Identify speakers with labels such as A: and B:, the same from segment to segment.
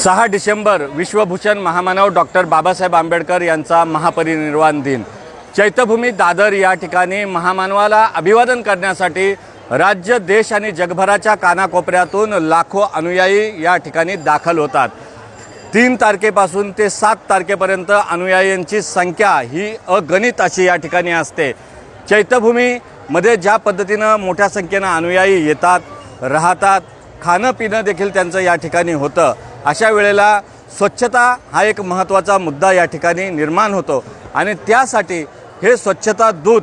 A: सहा डिसेंबर विश्वभूषण महामानव डॉक्टर बाबासाहेब आंबेडकर यांचा महापरिनिर्वाण दिन. चैत्यभूमी दादर या ठिकाणी महामानवाला अभिवादन करण्यासाठी राज्य देश आणि जगभराच्या कानाकोपऱ्यातून लाखो अनुयायी या ठिकाणी दाखल होतात. तीन तारखेपासून ते सात तारखेपर्यंत अनुयायांची संख्या ही अगणित अशी या ठिकाणी असते. चैत्यभूमीमध्ये ज्या पद्धतीनं मोठ्या संख्येनं अनुयायी येतात राहतात खाणं पिणं देखील त्यांचं या ठिकाणी होतं. अशा वेळेला स्वच्छता हा एक महत्त्वाचा मुद्दा या ठिकाणी निर्माण होतो. आणि त्यासाठी हे स्वच्छता दूत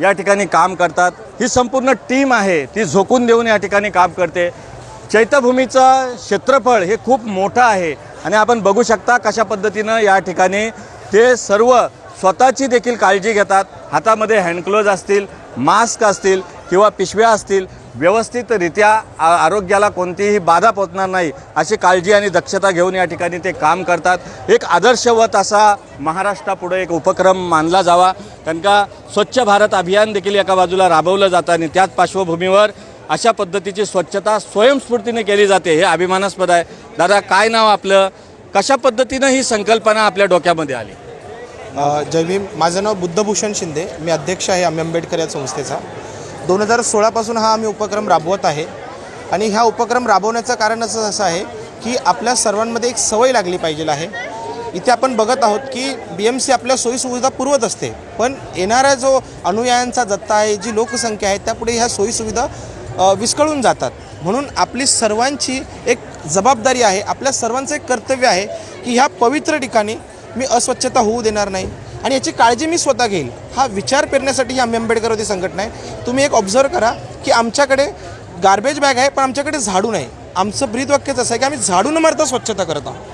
A: या ठिकाणी काम करतात. ही संपूर्ण टीम आहे ती झोकून देऊन या ठिकाणी काम करते. चैत्यभूमीचं क्षेत्रफळ हे खूप मोठं आहे. आणि आपण बघू शकता कशा पद्धतीनं या ठिकाणी ते सर्व स्वतःची देखील काळजी घेतात. हातामध्ये हँडग्लोज असतील मास्क असतील किंवा पिशव्या असतील व्यवस्थितरित्या आ- आरोग्याला कोणतीही बाधा पोचणार नाही अशी काळजी आणि दक्षता घेऊन या ठिकाणी ते काम करतात. एक आदर्शवत असा महाराष्ट्रापुढे एक उपक्रम मानला जावा. कारण का स्वच्छ भारत अभियान देखील एका बाजूला राबवलं जातं आणि त्याच पार्श्वभूमीवर अशा पद्धतीची स्वच्छता स्वयंस्फूर्तीने केली जाते हे अभिमानास्पद आहे. दादा काय नाव आपलं? कशा पद्धतीनं ही संकल्पना आपल्या डोक्यामध्ये आली?
B: जय भीम. माझं नाव बुद्धभूषण शिंदे. मी अध्यक्ष आहे आंबेडकर या संस्थेचा. दोन हजार सोळापासून हा आम्ही उपक्रम राबवत आहे. आणि ह्या उपक्रम राबवण्याचं कारण असं असं आहे की आपल्या सर्वांमध्ये एक सवय लागली पाहिजे आहे. इथे आपण बघत आहोत की बी एम सी आपल्या सोयीसुविधा पुरवत असते. पण येणारा जो अनुयायांचा जत्ता आहे जी लोकसंख्या आहे त्यापुढे ह्या सोयीसुविधा विस्कळून जातात. म्हणून आपली सर्वांची एक जबाबदारी आहे आपल्या सर्वांचं एक कर्तव्य आहे की ह्या पवित्र ठिकाणी मी अस्वच्छता होऊ देणार नाही. आणि याची काळजी मी स्वतः घेईल. हा विचार पेरण्यासाठी ही आम्ही आंबेडकरवादी संघटना आहे. तुम्ही एक ऑब्झर्व करा की आमच्याकडे गार्बेज बॅग आहे पण आमच्याकडे झाडू नाही. आमचं ब्रीदवाक्यच असं आहे की आम्ही झाडू न मारता स्वच्छता करत आहोत.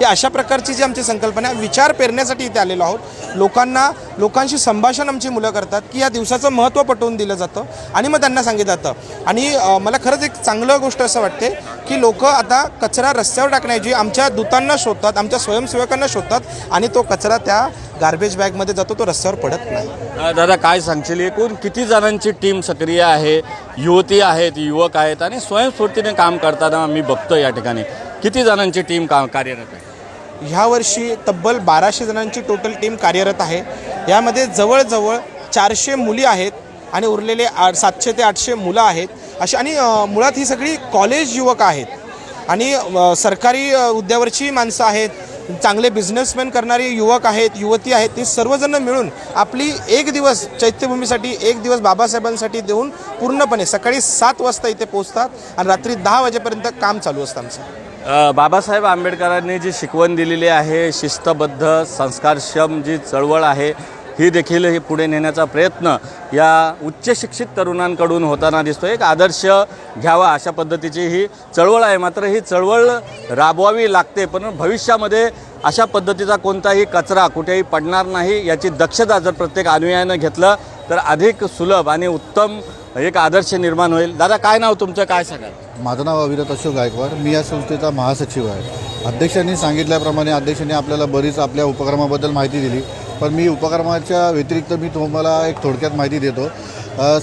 B: ही अशा प्रकारची जी आमची संकल्पना आहे विचार पेरण्यासाठी इथे आलेलो आहोत. लोकांना लोकांशी संभाषण आमची मुलं करतात की या दिवसाचं महत्त्व पटवून दिलं जातं आणि मग त्यांना सांगितलं जातं. आणि मला खरंच एक चांगलं गोष्ट असं वाटते की लोक आता कचरा रस्त्यावर टाकण्याऐवजी आमच्या दूतांना शोधतात आमच्या स्वयंसेवकांना शोधतात आणि तो कचरा त्या गार्बेज बॅगमध्ये जातो तो रस्त्यावर पडत नाही.
A: दादा काय सांगशील एकूण? किती जणांची टीम सक्रिय आहे? युवती आहेत युवक आहेत आणि स्वयंस्फूर्तीने काम करताना मी बघतो या ठिकाणी. किती जणांची टीम काम कार्यरत आहे?
B: ह्या वर्षी तब्बल बाराशे जणांची टोटल टीम कार्यरत आहे. यामध्ये जवळजवळ चारशे मुली आहेत आणि उरलेले आठ सातशे ते आठशे मुलं आहेत. अशी आणि मुळात ही सगळी कॉलेज युवक आहेत. आणि सरकारी हुद्द्यावरची माणसं आहेत चांगले बिझनेसमॅन करणारी युवक आहेत युवती आहेत ती सर्वजण मिळून आपली एक दिवस चैत्यभूमीसाठी एक दिवस बाबासाहेबांसाठी देऊन पूर्णपणे सकाळी सात वाजता इथे पोहोचतात आणि रात्री दहा वाजेपर्यंत काम चालू असतं आमचं.
A: बाबासाहेब आंबेडकरांनी जी शिकवण दिलेली आहे शिस्तबद्ध संस्कारक्षम जी चळवळ आहे ही देखील ही पुढे नेण्याचा प्रयत्न या उच्च शिक्षित तरुणांकडून होताना दिसतो एक आदर्श घ्यावा अशा पद्धतीची ही चळवळ आहे. मात्र ही चळवळ राबवावी लागते पण भविष्यामध्ये अशा पद्धतीचा कोणताही कचरा कुठेही पडणार नाही याची दक्षता जर प्रत्येक अनुयायानं घेतलं तर अधिक सुलभ आणि उत्तम एक आदर्श निर्माण होईल. दादा काय नाव तुमचं? काय सांगाल?
C: माझं नाव अविरत अशोक गायकवाड. मी या संस्थेचा महासचिव आहे. अध्यक्षांनी सांगितल्याप्रमाणे अध्यक्षांनी आपल्याला बरीच आपल्या उपक्रमाबद्दल माहिती दिली. पण मी उपक्रमाच्या व्यतिरिक्त मी तुम्हाला एक थोडक्यात माहिती देतो.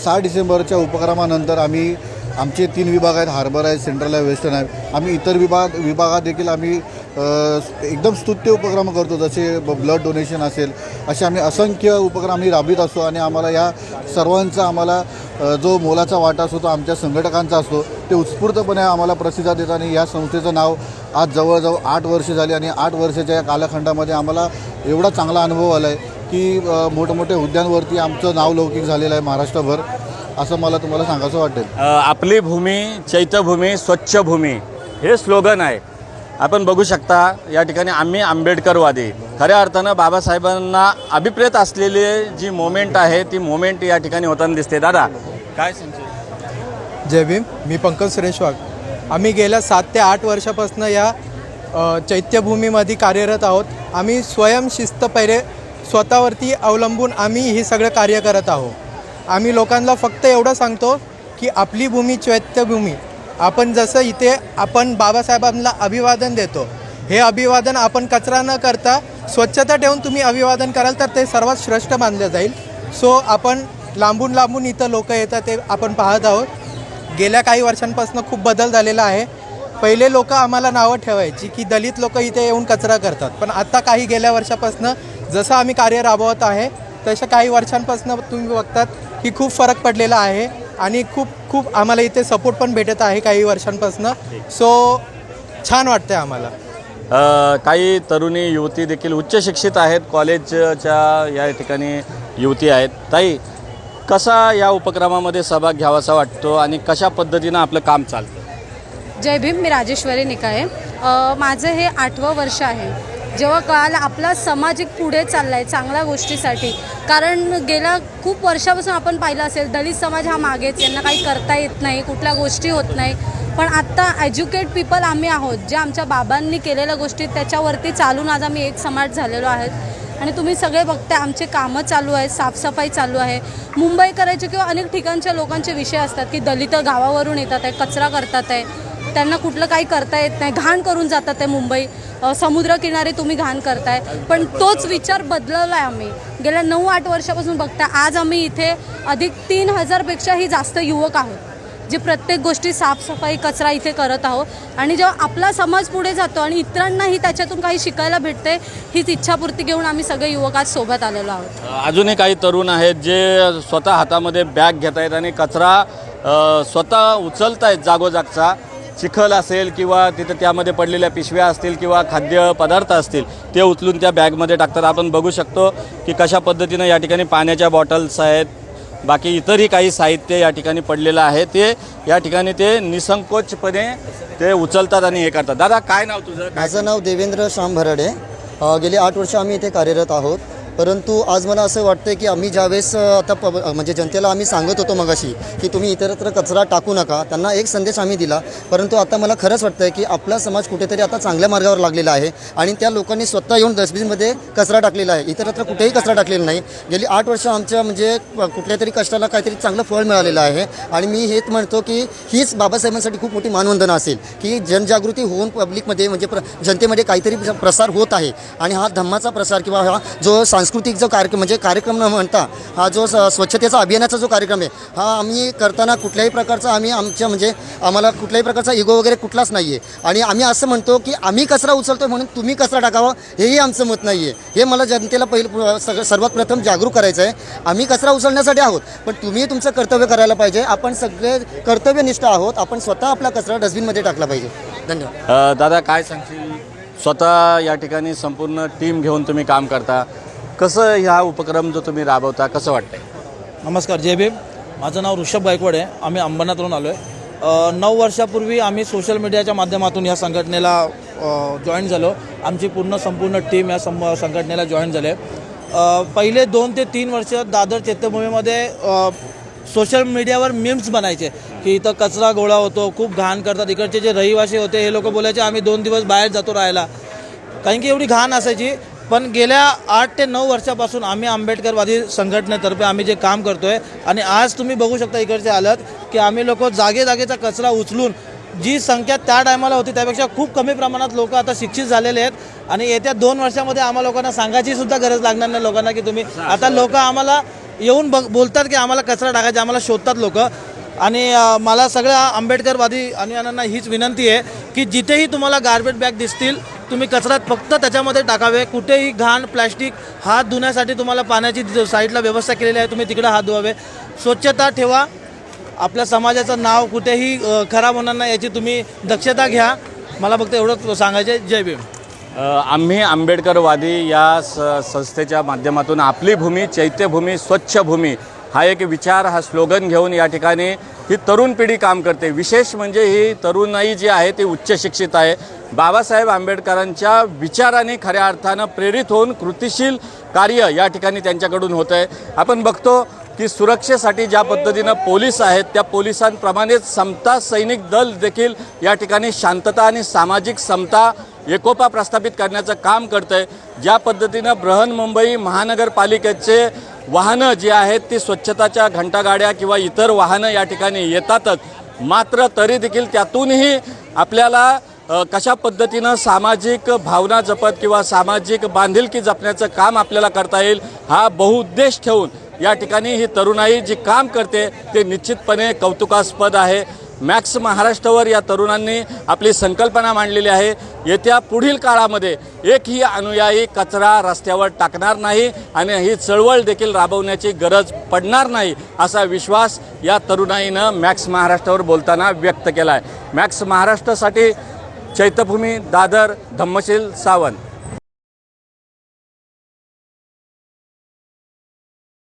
C: सहा डिसेंबरच्या उपक्रमानंतर आम्ही आमचे तीन विभाग आहेत. हार्बर आहे सेंट्रल आहे वेस्टर्न आहे. आम्ही इतर विभाग विभागात देखील आम्ही एकदम स्तुत्य उपक्रम करतो जसे ब्लड डोनेशन असेल असे आम्ही असंख्य उपक्रम आम्ही राबवित असतो आणि आम्हाला या सर्वांचा आम्हाला जो मोलाचा वाटा असतो तो आमच्या संघटकांचा असतो ते उत्स्फूर्तपणे आम्हाला प्रतिसाद देतात आणि या संस्थेचं नाव आज जवळजवळ आठ वर्षे झाली आणि आठ वर्षाच्या या कालखंडामध्ये आम्हाला एवढा चांगला अनुभव आला आहे की मोठमोठ्या हुद्द्यांवरती आमचं नाव लौकिक झालेलं आहे महाराष्ट्रभर असं मला तुम्हाला सांगायचं वाटेल.
A: आपली भूमी चैत्यभूमी स्वच्छ भूमी हे स्लोगन आहे. आपण बघू शकता या ठिकाणी आम्ही आंबेडकरवादी. खऱ्या अर्थानं बाबासाहेबांना अभिप्रेत असलेली जी मोमेंट आहे ती मोमेंट या ठिकाणी होताना दिसते. दादा काय
D: जय भीम मी पंकज सुरेश वाघ. आम्ही गेल्या सात ते आठ वर्षापासून या चैत्यभूमीमध्ये कार्यरत आहोत. आम्ही स्वयंशिस्त पहिले स्वतःवरती अवलंबून आम्ही हे सगळं कार्य करत आहोत. आम्ही लोकांना फक्त एवढं सांगतो की आपली भूमी चैत्यभूमी. आपण जसं इथे आपण बाबासाहेबांना अभिवादन देतो हे अभिवादन आपण कचरा न करता स्वच्छता ठेवून तुम्ही अभिवादन कराल तर ते सर्वात श्रेष्ठ मानलं जाईल. सो आपण लांबून लांबून इथं लोक येतात ते आपण पाहत आहोत. गेल्या काही वर्षांपासून खूप बदल झालेला आहे. पहिले लोक आम्हाला नावं ठेवायची की दलित लोक इथे येऊन कचरा करतात. पण आता काही गेल्या वर्षापासून जसं आम्ही कार्य राबवत आहे तशा काही वर्षांपासून तुम्ही बघतात की खूप फरक पडलेला आहे. आणि खूप खूप आम्हाला इथे सपोर्ट पण भेटत आहे काही वर्षांपासून. सो छान वाटतं आहे आम्हाला.
A: अ, काही तरुणी युवती देखील उच्च शिक्षित आहेत कॉलेजच्या या ठिकाणी युवती आहेत. ताई कसा या उपक्रमामध्ये सहभाग घ्यावासा वाटतो आणि कशा पद्धतीनं आपलं काम चालतं?
E: जय भीम मी राजेश्वरी निकाये. अ, माझं हे आठवं वर्ष आहे. जेव्हा कळालं आपला समाज एक पुढे चालला आहे चांगल्या गोष्टीसाठी कारण गेल्या खूप वर्षापासून आपण पाहिलं असेल दलित समाज हा मागेच यांना काही करता येत नाही कुठल्या गोष्टी होत नाही. पण आत्ता एज्युकेट पीपल आम्ही आहोत जे आमच्या बाबांनी केलेल्या गोष्टी त्याच्यावरती चालून आज आम्ही एक समाज झालेलो आहेत. आणि तुम्ही सगळे बघताय आमचे कामं चालू आहेत साफसफाई चालू आहे. मुंबई करायचे किंवा अनेक ठिकाणच्या लोकांचे विषय असतात की दलित गावावरून येतात आहे कचरा करतात आहे. त्यांना कुठलं काही करता येत नाही. घाण करून जातात आहे मुंबई. समुद्रकिनारे तुम्ही घाण करताय. पण तोच विचार बदलला आहे आम्ही. गेल्या नऊ आठ वर्षापासून बघताय. आज आम्ही इथे अधिक तीन हजारपेक्षाही जास्त युवक आहोत जे प्रत्येक गोष्टी साफसफाई कचरा इथे करत आहोत. आणि जेव्हा आपला समाज पुढे जातो आणि इतरांनाही त्याच्यातून काही शिकायला भेटते हीच इच्छापूर्ती घेऊन आम्ही सगळे युवक आज सोबत आलेलो आहोत.
A: अजूनही काही तरुण आहेत जे स्वतः हातामध्ये बॅग घेत आहेत आणि कचरा स्वतः उचलत आहेत जागोजागचा. चिखल असेल किंवा तिथं त्यामध्ये पडलेल्या पिशव्या असतील किंवा खाद्यपदार्थ असतील ते उचलून त्या बॅगमध्ये टाकतात. आपण बघू शकतो की कशा पद्धतीनं या ठिकाणी पाण्याच्या बॉटल्स आहेत बाकी इतरही काही साहित्य या ठिकाणी पडलेलं आहे. ते या ठिकाणी ते निसंकोचपणे ते उचलतात आणि हे करतात. दादा काय नाव तुझं?
F: माझं नाव देवेंद्र श्याम भराडे. गेली आठ वर्ष आम्ही इथे कार्यरत आहोत. परंतु आज मला असं वाटतं की आम्ही ज्यावेळेस आता प म्हणजे जनतेला आम्ही सांगत होतो मगाशी की तुम्ही इतरत्र कचरा टाकू नका त्यांना एक संदेश आम्ही दिला. परंतु आता मला खरंच वाटतं आहे की आपला समाज कुठेतरी आता चांगल्या मार्गावर लागलेला आहे आणि त्या लोकांनी स्वतः येऊन डस्टबिनमध्ये कचरा टाकलेला आहे. इतरत्र कुठेही कचरा टाकलेला नाही. गेली आठ वर्ष आमच्या म्हणजे कुठल्या तरी कष्टाला काहीतरी चांगलं फळ मिळालेलं आहे आणि मी हेच म्हणतो की हीच बाबासाहेबांसाठी खूप मोठी मानवंदना असेल की जनजागृती होऊन पब्लिकमध्ये म्हणजे प्र जनतेमध्ये काहीतरी प्रसार होत आहे आणि हा धम्माचा प्रसार किंवा हा जो सांस्कृतिक सांस्कृतिक जो कार्यक्रम म्हणजे कार्यक्रम न म्हणता हा जो स्वच्छतेचा अभियानाचा जो कार्यक्रम आहे हा आम्ही करताना कुठल्याही प्रकारचा आम्ही आमच्या म्हणजे आम्हाला कुठल्याही प्रकारचा इगो वगैरे कुठलाच नाही आहे आणि आम्ही असं म्हणतो की आम्ही कचरा उचलतो म्हणून तुम्ही कचरा टाकावा हेही आमचं मत नाही आहे हे मला जनतेला पहिलं सगळं सर्वात प्रथम जागरूक करायचं आहे. आम्ही कचरा उचलण्यासाठी आहोत पण तुम्ही तुमचं कर्तव्य करायला पाहिजे. आपण सगळे कर्तव्यनिष्ठ आहोत. आपण स्वतः आपला कचरा डस्टबिनमध्ये टाकला पाहिजे. धन्यवाद.
A: दादा काय सांगशील? स्वतः या ठिकाणी संपूर्ण टीम घेऊन तुम्ही काम करता. कसं ह्या उपक्रम जो तुम्ही राबवता कसं वाटतंय?
G: नमस्कार जय भीम. माझं नाव ऋषभ गायकवाड आहे. आम्ही अंबरनाथवरून आलो आहे नऊ वर्षापूर्वी आम्ही सोशल मीडियाच्या माध्यमातून या संघटनेला जॉईन झालो. आमची पूर्ण संपूर्ण टीम या सं संघटनेला जॉईन झाले. पहिले दोन ते तीन वर्ष दादर चैत्यभूमीमध्ये सोशल मीडियावर मीम्स बनायचे. की इथं कचरा गोळा होतो खूप घाण करतात. इकडचे जे रहिवासी होते हे लोक बोलायचे आम्ही दोन दिवस बाहेर जातो राहायला. कारण की एवढी घाण असायची पण गेल्या आठ ते नऊ वर्षापासून आम्ही आंबेडकरवादी संघटनेतर्फे आम्ही जे काम करतोय आणि आज तुम्ही बघू शकता इकडचे आलात की आम्ही लोक जागे जागेचा कचरा उचलून जी संख्या त्या टायमाला होती त्यापेक्षा खूप कमी प्रमाणात लोक आता शिक्षित झालेले आहेत. आणि येत्या दोन वर्षामध्ये आम्हाला लोकांना सांगायची सुद्धा गरज लागणार नाही लोकांना की तुम्ही आता लोक आम्हाला येऊन बघ बोलतात की आम्हाला कचरा टाकायचा आम्हाला शोधतात लोक. आणि मला सगळ्या आंबेडकरवादी अनुयायांना हीच विनंती आहे की जिथेही तुम्हाला गार्बेज बॅग दिसतील तुम्ही कचरात फक्त त्याच्यामध्ये टाकावे. कुठेही घाण प्लॅस्टिक हात धुण्यासाठी तुम्हाला पाण्याची साईडला व्यवस्था केलेली आहे. तुम्ही तिकडे हात धुवावे. स्वच्छता ठेवा. आपल्या समाजाचं नाव कुठेही खराब होणार नाही याची तुम्ही दक्षता घ्या. मला फक्त एवढंच सांगायचं आहे. जय भीम.
A: आम्ही आंबेडकरवादी या स संस्थेच्या माध्यमातून आपली भूमी चैत्यभूमी स्वच्छ भूमी हा एक विचार हा स्लोगन घेऊन या ठिकाणी ही तरुण पिढी काम करते. विशेष म्हणजे ही तरुणाई जी आहे ती उच्च शिक्षित आहे. बाबासाहेब आंबेडकरांच्या विचाराने खऱ्या अर्थानं प्रेरित होऊन कृतिशील कार्य या ठिकाणी त्यांच्याकडून होतं आहे आपण बघतो की सुरक्षेसाठी ज्या पद्धतीनं पोलीस आहेत त्या पोलिसांप्रमाणेच समता सैनिक दल देखील या ठिकाणी शांतता आणि सामाजिक समता एकोपा प्रस्थापित करण्याचं काम करतं आहे ज्या पद्धतीनं बृहन्मुंबई महानगरपालिकेचे वाहनं जी आहेत ती स्वच्छताच्या घंटागाड्या किंवा इतर वाहनं या ठिकाणी येतातच. मात्र तरी देखील त्यातूनही आपल्याला कशा पद्धतीनं सामाजिक भावना जपत किंवा सामाजिक बांधिलकी जपण्याचं काम आपल्याला करता येईल हा बहुउद्देश ठेवून या ठिकाणी ही तरुणाई जी काम करते ते निश्चितपणे कौतुकास्पद आहे. मॅक्स महाराष्ट्रावर या तरुणांनी आपली संकल्पना मांडलेली आहे. येत्या पुढील काळामध्ये एकही अनुयायी कचरा रस्त्यावर टाकणार नाही आणि ही चळवळ देखील राबवण्याची गरज पडणार नाही असा विश्वास या तरुणाईनं मॅक्स महाराष्ट्रावर बोलताना व्यक्त केला आहे मॅक्स महाराष्ट्रासाठी चैत्यभूमी दादर धम्मशील सावंत.